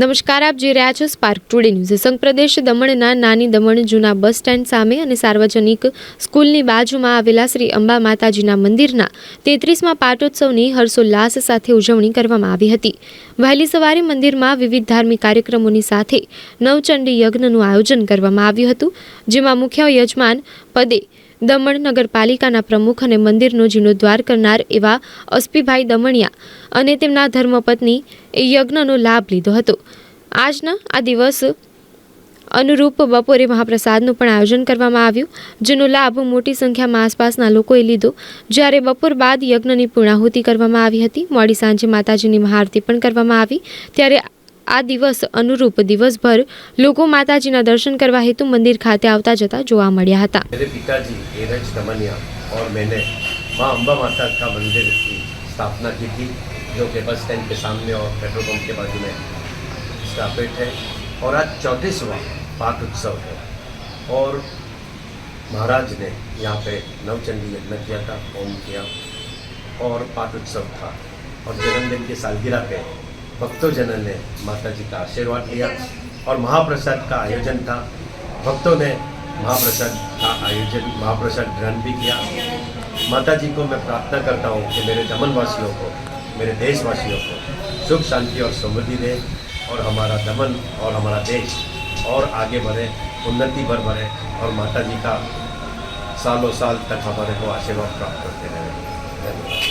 નમસ્કાર આપ જોઈ રહ્યા છો સ્પાર્ક ટુડે ન્યૂઝ સંઘ પ્રદેશ દમણના નાની દમણ જૂના બસ સ્ટેન્ડ સામે અને સાર્વજનિક સ્કૂલની બાજુમાં આવેલા શ્રી અંબા માતાજીના મંદિરના તેત્રીસમાં પાટોત્સવની હર્ષોલ્લાસ સાથે ઉજવણી કરવામાં આવી હતી વહેલી સવારે મંદિરમાં વિવિધ ધાર્મિક કાર્યક્રમોની સાથે નવચંડી યજ્ઞનું આયોજન કરવામાં આવ્યું હતું જેમાં મુખ્ય યજમાન પદે દમણ નગરપાલિકાના પ્રમુખ અને મંદિરનો જીર્ણોદ્વાર કરનાર એવા અસ્પીભાઈ દમણિયા અને તેમના ધર્મપત્ની એ યજ્ઞનો લાભ લીધો હતો આજના આ દિવસ અનુરૂપ બપોરે મહાપ્રસાદનું પણ આયોજન કરવામાં આવ્યું જેનો લાભ મોટી સંખ્યામાં આસપાસના લોકોએ લીધો જ્યારે બપોર બાદ યજ્ઞની પૂર્ણાહુતિ કરવામાં આવી હતી મોડી સાંજે માતાજીની મહાઆરતી પણ કરવામાં આવી ત્યારે आज दिवस अनुरूप दिवस भर लोगों माताजीना दर्शन करवा हेतु मंदिर खाते आवता जाता જોવા મળ્યા હતા میرے પિતાજી હે રાજ રમનિયા ઓર મેને માં અંબા માતા કા મંદિર સ્થાપના ਕੀਤੀ જો કે બસ સ્ટેન્ડ કે સામે ઓર પેટ્રોલ પંપ કે बाजू મે સ્થાપિત હે ઓર આજ 34વા પાદ ઉત્સવ હે ઓર મહારાજ ને યહા પે નવ ચંડી મેનજયા કા કોમ કિયા ઓર પાદ ઉત્સવ થા ઓર જનમ દિન કે سالગિરા પે भक्तों जन ने माता जी का आशीर्वाद लिया और महाप्रसाद का आयोजन था भक्तों ने महाप्रसाद का आयोजन महाप्रसाद ग्रहण भी किया माता जी को मैं प्रार्थना करता हूँ कि मेरे दमनवासियों को मेरे देशवासियों को सुख शांति और समृद्धि दे और हमारा दमन और हमारा देश और आगे बढ़े उन्नति भर बढ़े और माता जी का सालों साल तक हमारे को आशीर्वाद प्राप्त करते रहे धन्यवाद